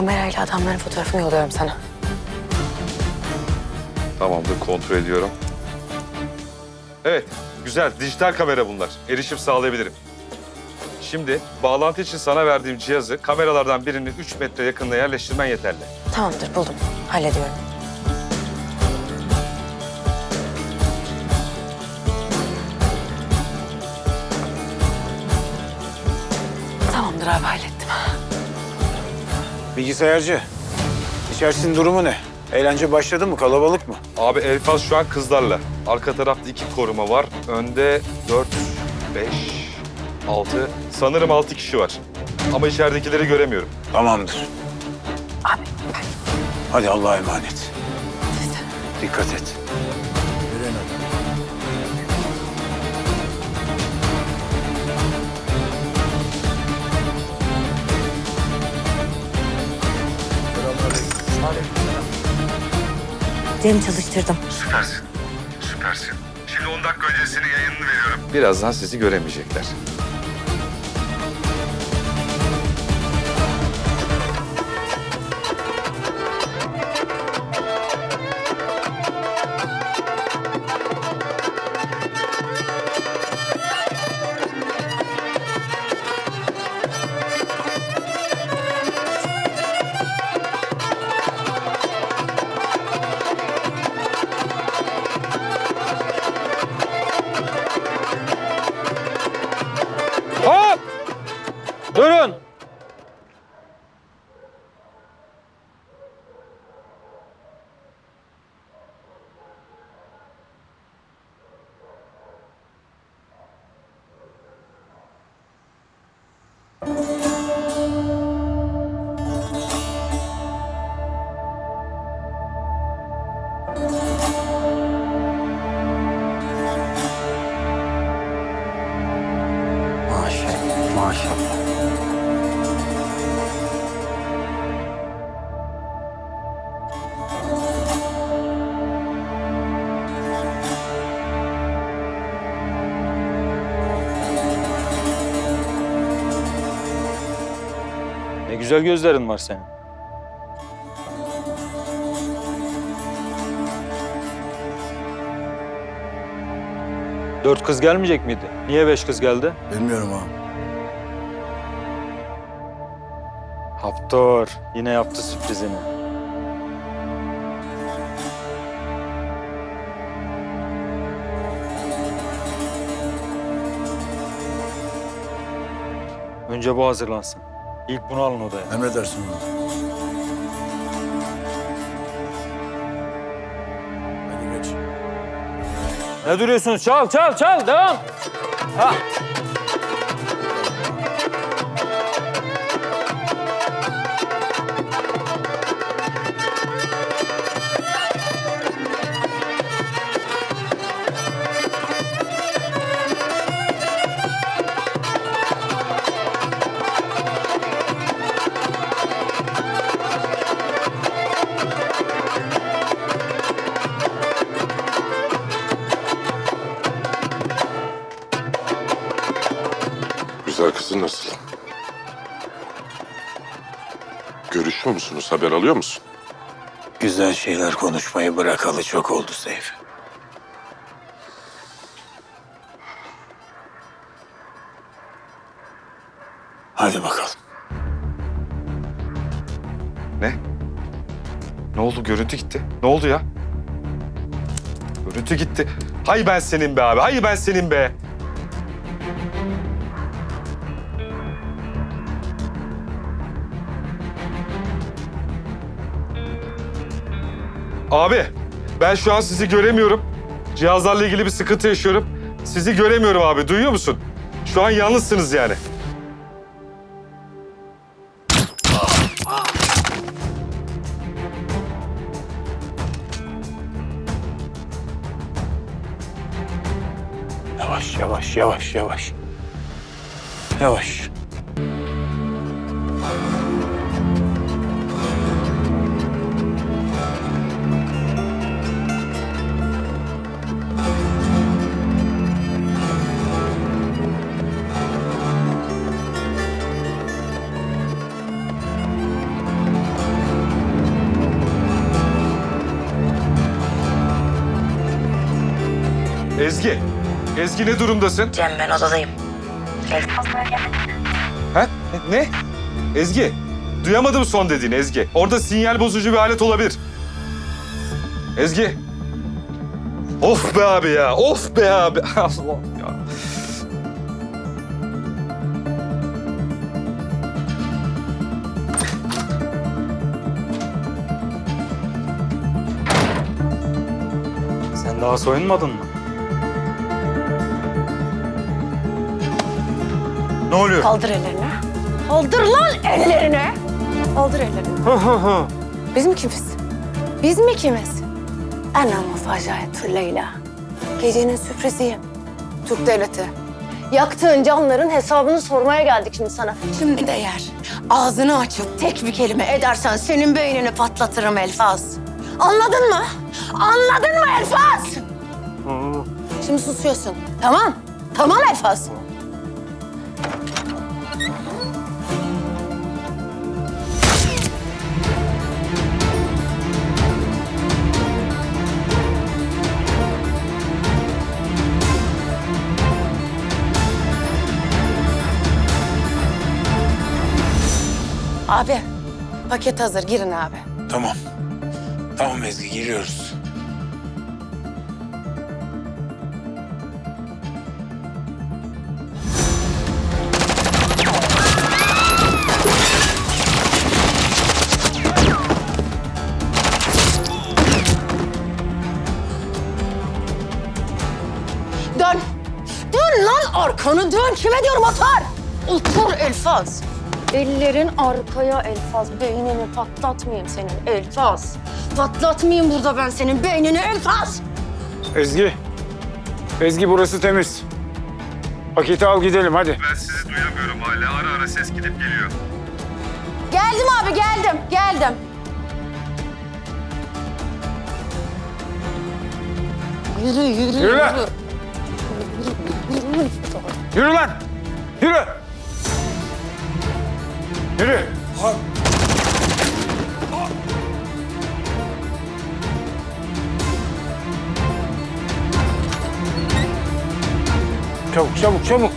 Kamerayla adamların fotoğrafını yolluyorum sana. Tamamdır kontrol ediyorum. Evet güzel dijital kamera bunlar. Erişim sağlayabilirim. Şimdi bağlantı için sana verdiğim cihazı kameralardan birinin 3 metre yakınına yerleştirmen yeterli. Tamamdır buldum. Hallediyorum. Bilgisayarcı. İçerisinin durumu ne? Eğlence başladı mı? Kalabalık mı? Abi Elfaz şu an kızlarla. Arka tarafta iki koruma var. Önde 4, 5, 6. Sanırım 6 kişi var. Ama içeridekileri göremiyorum. Tamamdır. Abi ben Hadi Allah'a emanet. Dikkat et. Cem çalıştırdım. Süpersin. Süpersin. Şimdi 10 dakika öncesinin yayınını veriyorum. Birazdan sizi göremeyecekler. Güzel gözlerin var senin. Dört kız gelmeyecek miydi? Niye beş kız geldi? Bilmiyorum ağam. Haptor yine yaptı sürprizini. Önce bu hazırlansın. İlk bunu alın odaya. Emredersin ağam. Hadi geç. Ne duruyorsunuz? Çal, çal, çal. Devam. Ha. Kızın nasıl? Görüşüyor musunuz? Haber alıyor musun? Güzel şeyler konuşmayı bırakalı çok oldu Seyfi. Hadi bakalım. Ne? Ne oldu? Görüntü gitti. Ne oldu ya? Görüntü gitti. Hay ben senin be abi. Hay ben senin be. Abi, ben şu an sizi göremiyorum. Cihazlarla ilgili bir sıkıntı yaşıyorum. Sizi göremiyorum abi. Duyuyor musun? Şu an yalnızsınız yani. Yavaş, yavaş, yavaş, yavaş. Yavaş. Ezgi. Ezgi ne durumdasın? Cem ben odadayım. Ha? Ne? Ezgi. Duyamadım son dediğini Ezgi. Orada sinyal bozucu bir alet olabilir. Ezgi. Of be abi ya. Of be abi. Allah ya. Sen daha soyunmadın mı? Ne oluyor? Kaldır ellerini. Kaldır lan ellerini. Kaldır ellerini. Biz mi kimiz? Biz mi kimiz? Ana mufacayetü Leyla. Gecenin sürpriziyim. Türk devleti. Yaktığın canların hesabını sormaya geldik şimdi sana. Şimdi de yer. Ağzını açıp tek bir kelime edersen senin beynini patlatırım Elfaz. Anladın mı? Anladın mı Elfaz? Şimdi susuyorsun. Tamam. Tamam Elfaz. Abi, paket hazır. Girin abi. Tamam. Tamam Ezgi giriyoruz. Dön. Dön lan arkanı dön. Kime diyorum atar? Otur Elfaz. Ellerin arkaya Elfaz. Beynini patlatmayayım senin Elfaz. Patlatmayayım burada ben senin beynini Elfaz. Ezgi. Ezgi burası temiz. Paketi al gidelim hadi. Ben sizi duyamıyorum hala. Ara ara ses gidip geliyor. Geldim abi geldim. Geldim. Yürü yürü Yürü lan. Yürü lan. Yürü. Yürü. Çabuk çabuk çabuk.